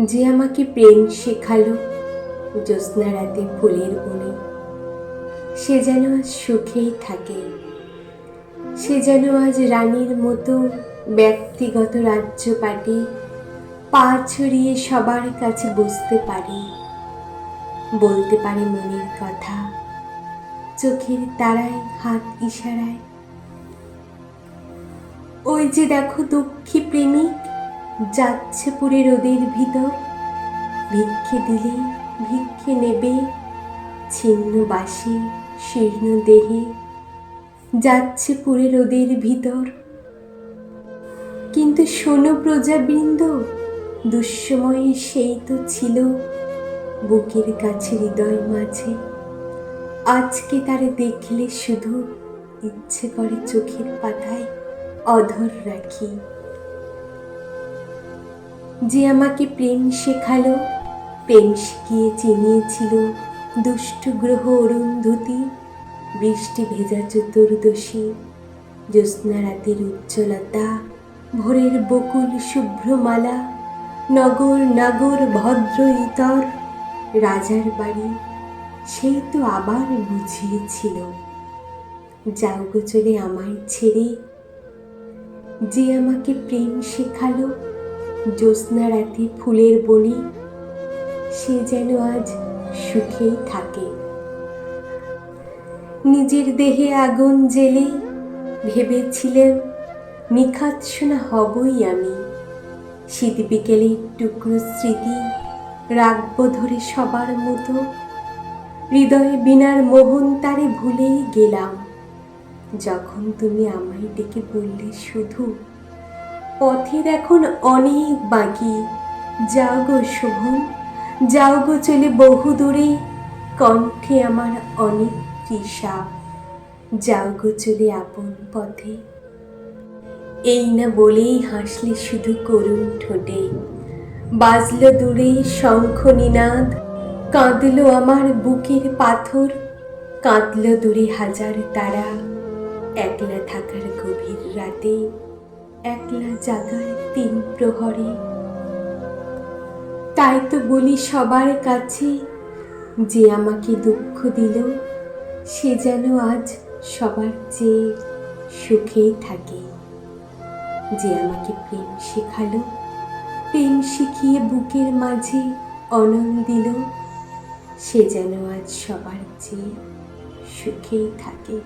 যে আমাকে প্রেম শেখালো জ্যোৎস্না রাতে ফুলের বনে। সে যেন আজ সুখেই থাকে। সে যেন আজ রানীর মতো ব্যক্তিগত রাজ্য পাটে পা ছড়িয়ে সবার কাছে বসতে পারে। বলতে পারে মনের কথা। চোখের তারায় হাত ইশারায়। ওই যে দেখো দুঃখী প্রেমিক যাচ্ছে পুরে রোদের ভিতর। ভিক্ষে দিলে, ভিক্ষে নেবে। ছিন্ন বাসি, শীর্ণ দেহে। যাচ্ছে পুরে রোদের ভিতর। কিন্তু শোনো প্রজাবৃন্দ, দুঃসময়ে সেই তো ছিল বুকের কাছে হৃদয় মাঝে। আজকে তারে দেখলে শুধু ইচ্ছে করে চোখের পাতায় অধর রাখি। যে আমাকে প্রেম শেখালো, প্রেম শিখিয়ে চিনিয়েছিল দুষ্ট গ্রহ অরুন্ধতী, বৃষ্টি ভেজা চতুর্দশী, জ্যোৎস্না রাতের উজ্জ্বলতা, ভোরের বকুল শুভ্রমালা, নগর নাগর ভদ্র ইতর, রাজার বাড়ি সেই তো আবার বুঝিয়েছিল। যাও চলে আমায় ছেড়ে, যে আমাকে প্রেম শেখালো জ্যোৎস্না রাতে ফুলের বনে সে যেন আজ সুখেই থাকে। নিজের দেহে আগুন জেলে ভেবেছিলাম নিখাত শোনা হবই আমি। শীত বিকেলে টুকরো স্মৃতি রাখব ধরে সবার মতো। হৃদয়ে বিনার মোহন তারে ভুলেই গেলাম। যখন তুমি আমায় ডেকে বললে শুধু পথের এখন অনেক বাকি। যাও গো শোভন, যাও গো চলে বহু দূরে। কণ্ঠে আমার অনেক তৃষা। যাও গো চলে আপন পথে। এই না বলেই হাসলে শুধু করুণ ঠোঁটে। বাজল দূরে শঙ্খ নিনাদ, কাঁদলো আমার বুকের পাথর। কাঁদল দূরে হাজার তারা, একলা থাকার গভীর রাতে। একলা জাগার তিন প্রহরে। তাই তো বলি সবার কাছে, যে আমাকে দুঃখ দিল, সে যেন আজ সবার চেয়ে সুখেই থাকে। যে আমাকে প্রেম শেখালো, প্রেম শিখিয়ে বুকের মাঝে অনন দিল, সে যেন আজ সবার চেয়ে সুখেই থাকে।